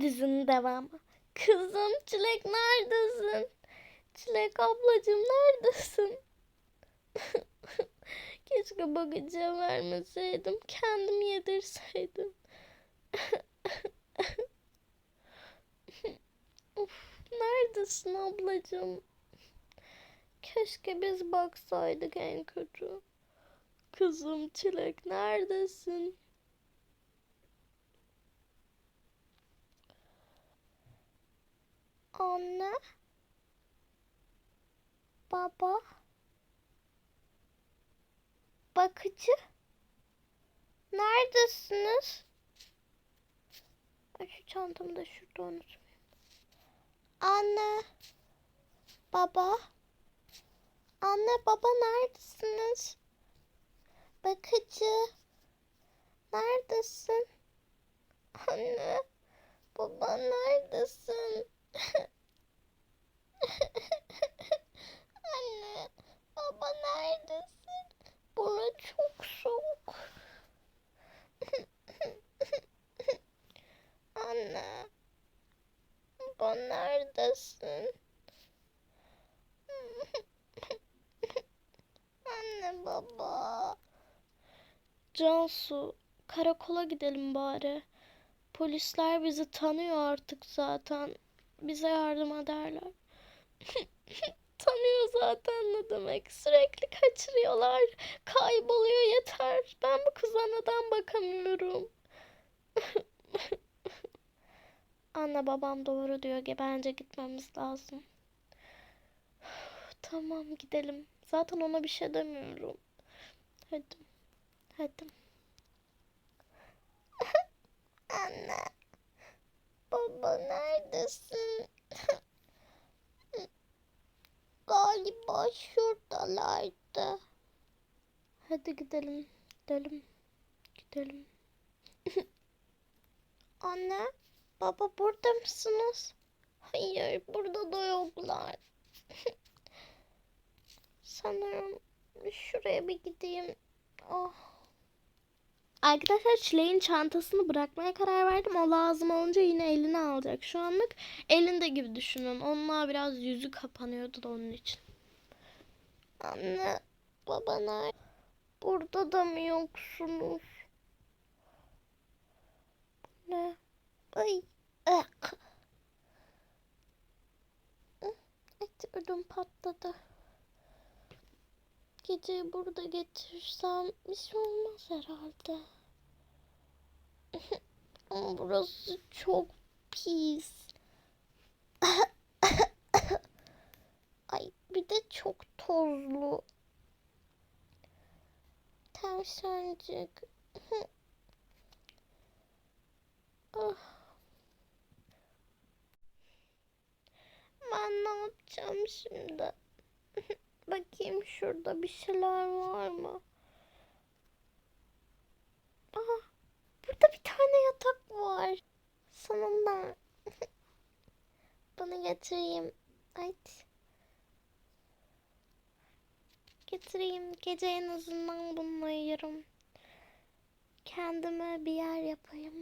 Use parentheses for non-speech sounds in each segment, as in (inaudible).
Dizinin devamı. Kızım Çilek neredesin? Çilek ablacığım neredesin? (laughs) Keşke bakıcıya vermeseydim. Kendim yedirseydim. (laughs) of, neredesin ablacığım? Keşke biz baksaydık en kötü. Kızım Çilek neredesin? Anne. Baba. Bakıcı. Neredesiniz? Şu çantamı da şurada unutmayayım. Anne. Baba. Anne baba neredesiniz? Bakıcı. Neredesin? Anne. Baba neredesin? Anne. Baba neredesin? Bura çok soğuk. (laughs) Anne. Baba neredesin? (laughs) Anne baba. Cansu, karakola gidelim bari. Polisler bizi tanıyor artık zaten. Bize yardım ederler. Zaten ne demek. Sürekli kaçırıyorlar. Kayboluyor yeter. Ben bu kıza neden bakamıyorum? (laughs) Anne babam doğru diyor. ki Bence gitmemiz lazım. Tamam gidelim. Zaten ona bir şey demiyorum. Hadi. Hadi. (laughs) Anne. Baba neredesin? (laughs) Galiba şuradalardı. Hadi gidelim. Gidelim. Gidelim. (laughs) Anne, baba burada mısınız? Hayır, burada da yoklar. (laughs) Sanırım şuraya bir gideyim. Oh. Arkadaşlar Çileğin çantasını bırakmaya karar verdim. O lazım olunca yine eline alacak. Şu anlık elinde gibi düşünün. Onunla biraz yüzü kapanıyordu da onun için. Anne, baba nerede? Burada da mı yoksunuz? Ne? Ay, ak. Et ödüm patladı. Gece burada getirsem bir şey olmaz herhalde. Ama burası çok pis. Ay bir de çok tozlu. Tavşancık. ah. Ben ne yapacağım şimdi? Bakayım şurada bir şeyler var mı? Aha, burada bir tane yatak var. Sonunda. (laughs) Bunu getireyim. Haydi. Getireyim. Gece en azından bununla uyurum. Kendime bir yer yapayım.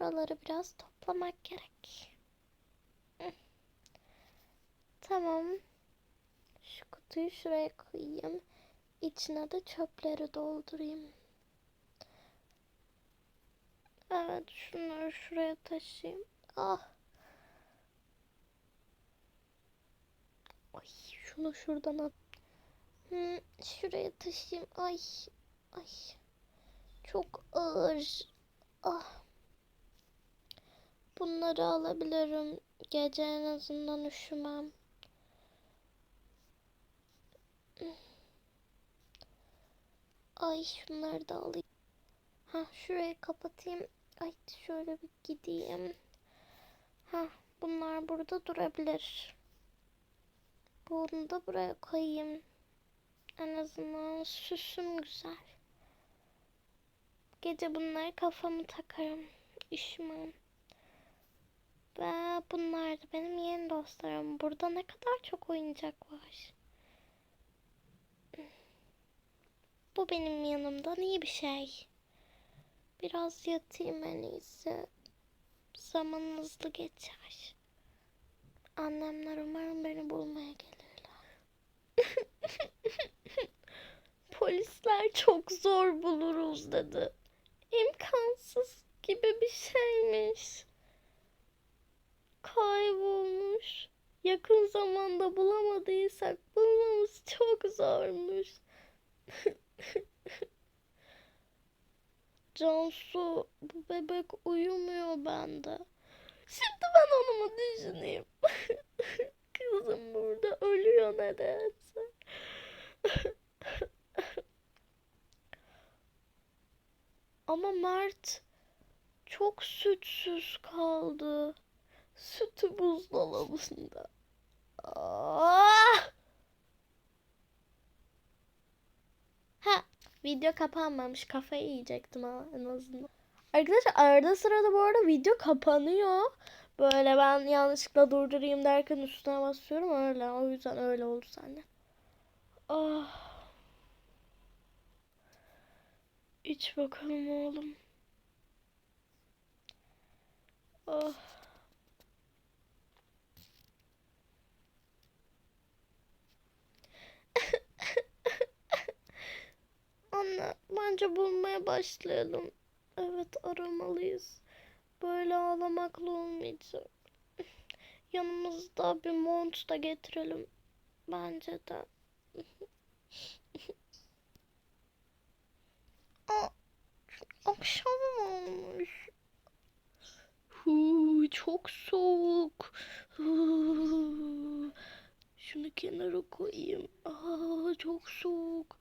Buraları biraz toplamak gerek. Tamam. Şu kutuyu şuraya koyayım. İçine de çöpleri doldurayım. Evet şunları şuraya taşıyayım. Ah. Ay şunu şuradan at. Hı, şuraya taşıyayım. Ay. Ay. Çok ağır. Ah. Bunları alabilirim. Gece en azından üşümem. Ay şunları da alayım. Ha şurayı kapatayım. Ay şöyle bir gideyim. Ha bunlar burada durabilir. Bunu da buraya koyayım. En azından süsüm güzel. Gece bunları kafamı takarım. Üşümem. Ve bunlar da benim yeni dostlarım. Burada ne kadar çok oyuncak var. Bu benim yanımdan iyi bir şey. Biraz yatayım en iyisi. Zaman hızlı geçer. Annemler umarım beni bulmaya gelirler. (laughs) Polisler çok zor buluruz dedi. İmkansız gibi bir şeymiş. Kaybolmuş. Yakın zamanda bulamadıysak bulmamız çok zormuş. (laughs) Cansu bu bebek uyumuyor bende. Şimdi ben onu mu düşüneyim? (laughs) Kızım burada ölüyor nedense. (laughs) Ama Mert çok sütsüz kaldı. Sütü buzdolabında. Ah! Ha, video kapanmamış. Kafayı yiyecektim ha en azından. Arkadaşlar arada sırada bu arada video kapanıyor. Böyle ben yanlışlıkla durdurayım derken üstüne basıyorum öyle. O yüzden öyle oldu sende. Ah. İç bakalım oğlum. Ah. Bence bulmaya başlayalım. Evet, aramalıyız. Böyle ağlamakla olmayacak. (laughs) Yanımızda bir mont da getirelim. Bence de. (laughs) Aa, akşam olmuş. Huu, çok soğuk. Huu. Şunu kenara koyayım. Aa, çok soğuk.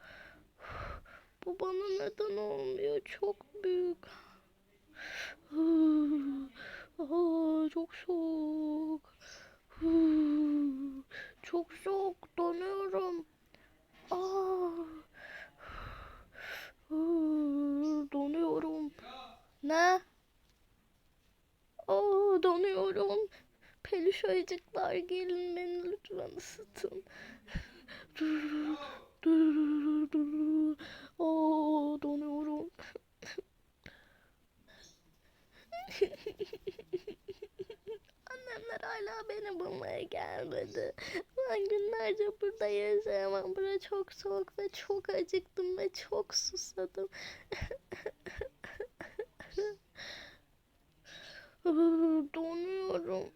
Bu bana neden olmuyor? Çok büyük. Aa, çok soğuk. Çok soğuk. Donuyorum. Aa. Huu, Donuyorum. Ne? Aa, donuyorum. Peluş ayıcıklar gelin beni lütfen ısıtın. Aa, donuyorum. Annemler hala beni bulmaya gelmedi. Ben günlerce burada yaşayamam. Burası çok soğuk ve çok acıktım ve çok susadım. Donuyorum.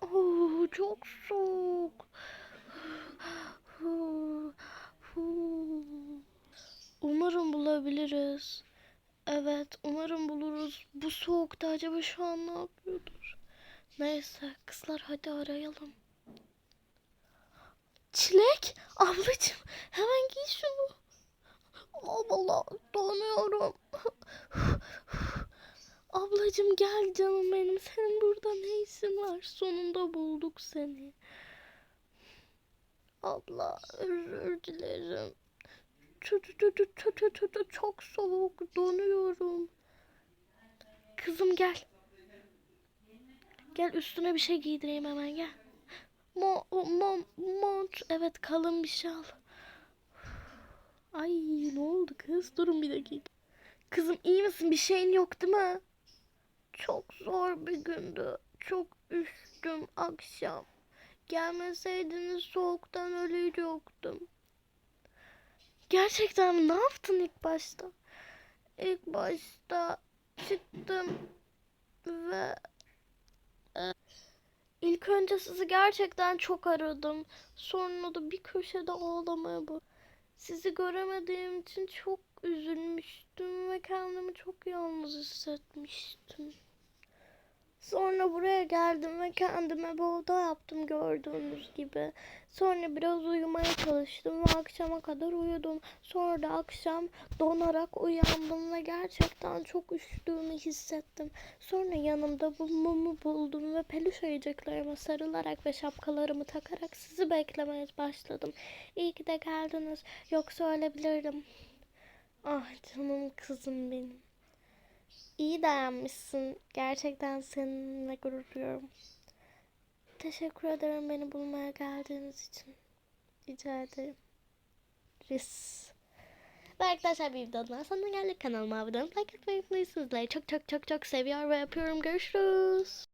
Oh, çok soğuk. Umarım bulabiliriz. Evet, umarım buluruz. Bu soğukta acaba şu an ne yapıyordur? Neyse, kızlar hadi arayalım. Çilek, ablacığım hemen giy şunu. Allah, donuyorum. (laughs) Ablacığım gel canım benim. Senin burada ne işin var? Sonunda bulduk seni. Abla özür dilerim. Çok, soğuk. Donuyorum. Kızım gel. Gel üstüne bir şey giydireyim hemen gel. Mo, mo, mont. Evet kalın bir şey al. Ay ne oldu kız? Durun bir dakika. Kızım iyi misin? Bir şeyin yok değil? Çok zor bir gündü. Çok üşüdüm akşam. Gelmeseydiniz soğuktan ölüyordum. Gerçekten? Ne yaptın ilk başta? İlk başta çıktım ve e, ilk önce sizi gerçekten çok aradım. Sonra da bir köşede ağlamaya bu. Sizi göremediğim için çok üzülmüştüm ve kendimi çok yalnız hissetmiştim. Sonra buraya geldim ve kendime bir oda yaptım gördüğünüz gibi. Sonra biraz uyumaya çalıştım ve akşama kadar uyudum. Sonra da akşam donarak uyandım ve gerçekten çok üşüdüğümü hissettim. Sonra yanımda bu mumu buldum ve peluş ayıcıklarıma sarılarak ve şapkalarımı takarak sizi beklemeye başladım. İyi ki de geldiniz. Yoksa ölebilirdim. Ah canım kızım benim. İyi dayanmışsın. Gerçekten seninle gurur duyuyorum. Teşekkür ederim beni bulmaya geldiğiniz için. Rica ederim. Ris. Ve arkadaşlar bir videodan sonuna geldik. Kanalıma abone olup like atmayı unutmayın. Sizleri çok çok çok çok seviyor ve öpüyorum. Görüşürüz.